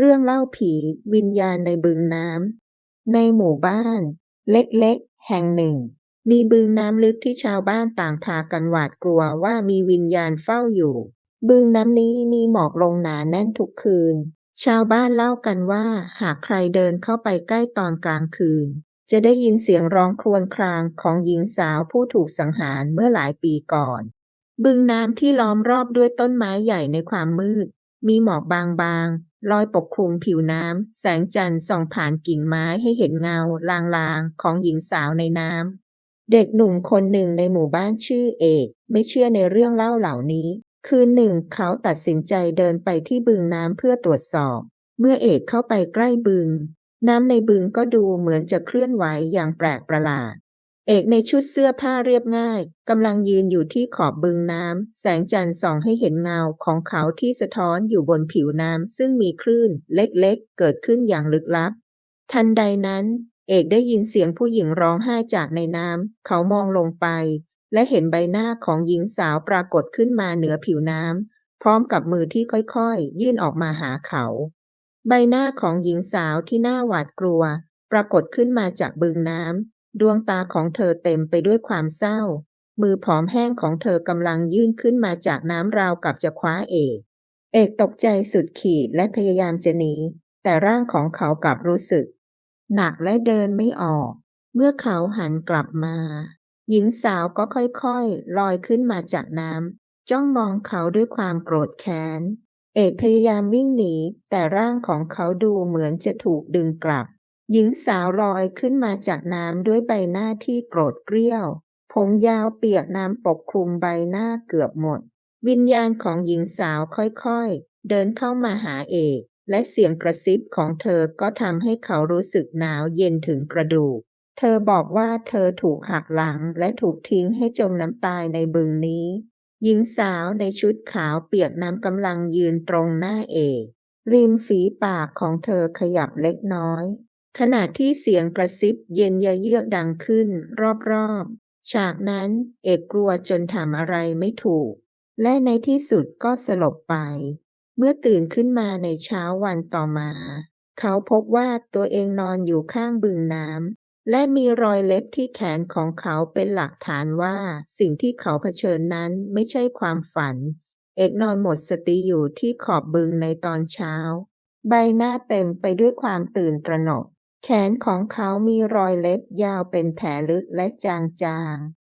เรื่องเล่าผีวิญญาณในบึงน้ำในหมู่บ้าน เล็กๆ แห่งหนึ่ง มีบึงน้ำลึกที่ชาวบ้านต่างพากันหวาดกลัวว่ามีวิญญาณเฝ้าอยู่ บึงน้ำนี้มีหมอกลงหนาแน่นทุกคืน ชาวบ้านเล่ากันว่าหากใครเดินเข้าไปใกล้ตอนกลางคืน จะได้ยินเสียงร้องครวญครางของหญิงสาวผู้ถูกสังหารเมื่อหลายปีก่อน บึงน้ำที่ล้อมรอบด้วยต้นไม้ใหญ่ในความมืด มีหมอกบางๆ ลอยปกคลุมผิวน้ำ แสงจันทร์ส่องผ่านกิ่งไม้ให้เห็นเงาลางๆ ของหญิงสาวในน้ำ เด็กหนุ่มคนหนึ่งในหมู่บ้านชื่อเอก ไม่เชื่อในเรื่องเล่าเหล่านี้ คืนหนึ่งเขาตัดสินใจเดินไปที่บึงน้ำเพื่อตรวจสอบ เมื่อเอกเข้าไปใกล้บึง น้ำในบึงก็ดูเหมือนจะเคลื่อนไหวอย่างแปลกประหลาด เอกในชุดเสื้อผ้าเรียบง่ายกำลังยืนอยู่ที่ขอบบึงน้ำแสงจันทร์ส่องให้เห็นเงาของเขาที่สะท้อนอยู่บนผิวน้ำซึ่งมีคลื่นเล็กๆ เกิดขึ้นอย่างลึกลับ ทันใดนั้น เอกได้ยินเสียงผู้หญิงร้องไห้จากในน้ำเขามองลงไป และเห็นใบหน้าของหญิงสาวปรากฏขึ้นมาเหนือผิวน้ำพร้อมกับมือที่ค่อยๆ ยื่นออกมาหาเขา ใบหน้าของหญิงสาวที่น่าหวาดกลัว ปรากฏขึ้นมาจากบึงน้ำ ดวงตาของเธอเต็มไปด้วยความเศร้า มือผอมแห้งของเธอกำลังยื่นขึ้นมาจากน้ำราวกับจะคว้าเอก เอกตกใจสุดขีดและพยายามจะหนี แต่ร่างของเขากลับรู้สึก หนักและเดินไม่ออก เมื่อเขาหันกลับมา หญิงสาวก็ค่อยๆ ลอยขึ้นมาจากน้ำจ้องมองเขาด้วยความโกรธแค้น เอกพยายามวิ่งหนี แต่ร่างของเขาดูเหมือนจะถูกดึงกลับ หญิงสาวลอยขึ้นมาจากน้ำด้วยใบหน้าที่โกรธเกรี้ยว ผมยาวเปียกน้ำปกคลุมใบหน้าเกือบหมด วิญญาณของหญิงสาวค่อยๆ เดินเข้ามาหาเอก และเสียงกระซิบของเธอก็ทำให้เขารู้สึกหนาวเย็นถึงกระดูก เธอบอกว่าเธอถูกหักหลังและถูกทิ้งให้จมน้ำตายในบึงนี้ หญิงสาวในชุดขาวเปียกน้ำกำลังยืนตรงหน้าเอก ริมฝีปากของเธอขยับเล็กน้อย ขณะที่เสียงกระซิบเย็นยะเยือกดังขึ้นรอบๆ ฉากนั้นเอกกลัวจนทำอะไรไม่ถูก และในที่สุดก็สลบไป เมื่อตื่นขึ้นมาในเช้าวันต่อมา เขาพบว่าตัวเองนอนอยู่ข้างบึงน้ำและมีรอยเล็บที่แขนของเขาเป็นหลักฐานว่า สิ่งที่เขาเผชิญนั้นไม่ใช่ความฝัน เอกนอนหมดสติอยู่ที่ขอบบึงในตอนเช้า ใบหน้าเต็มไปด้วยความตื่นตระหนก แขนของเขามีรอยเล็บยาวเป็นแผลลึกและจาง